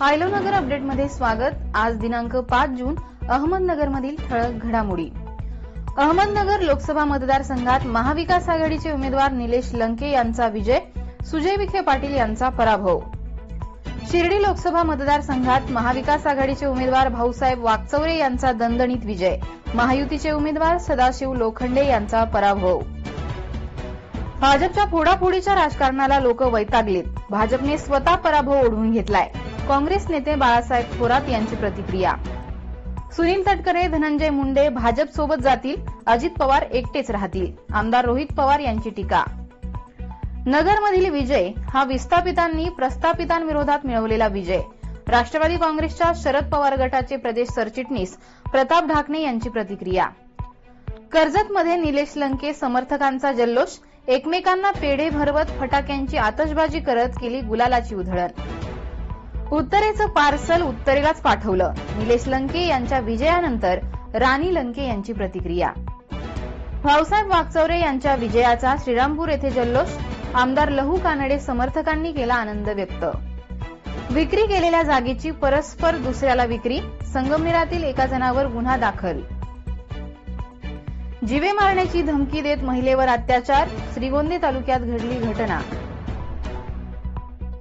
आयलोनगर अपडेटमध्ये स्वागत. आज दिनांक पाच जून अहमदनगरमधील ठळक घडामोडी. अहमदनगर लोकसभा मतदारसंघात महाविकास आघाडीचे उमेदवार निलेश लंके यांचा विजय सुजय विखे पाटील यांचा पराभव. शिर्डी लोकसभा मतदारसंघात महाविकास आघाडीचे उमेदवार भाऊसाहेब वाकचौरे यांचा दणदणीत विजय. महायुतीचे उमेदवार सदाशिव लोखंडे यांचा पराभव. भाजपच्या फोडाफोडीच्या राजकारणाला लोक वैतागलेत. भाजपने स्वतः पराभव ओढवून घेतलाय. काँग्रेस नेते बाळासाहेब थोरात यांची प्रतिक्रिया. सुनील तटकरे धनंजय मुंडे भाजप सोबत जातील अजित पवार एकटेच राहतील आमदार रोहित पवार यांची टीका. नगरमधील विजय हा विस्थापितांनी प्रस्थापितांविरोधात मिळवलेला विजय. राष्ट्रवादी काँग्रेसच्या शरद पवार गटाचे प्रदेश सरचिटणीस प्रताप ढाकणे यांची प्रतिक्रिया. कर्जतमध्ये निलेश लंके समर्थकांचा जल्लोष एकमेकांना पेढे भरवत फटाक्यांची आतषबाजी करत केली गुलालाची उधळण. उत्तरेचं पार्सल उत्तरेलाच पाठवलं. निलेश लंके यांच्या विजयानंतर राणी लंके यांची प्रतिक्रिया. भाऊसाहेब वागचौरे यांच्या विजयाचा श्रीरामपूर येथे जल्लोष आमदार लहू कानडे समर्थकांनी केला आनंद व्यक्त. विक्री केलेल्या जागेची परस्पर दुसऱ्याला विक्री संगमनेरातील एका जणावर गुन्हा दाखल. जीवे मारण्याची धमकी देत महिलेवर अत्याचार श्रीगोंदे तालुक्यात घडली घटना.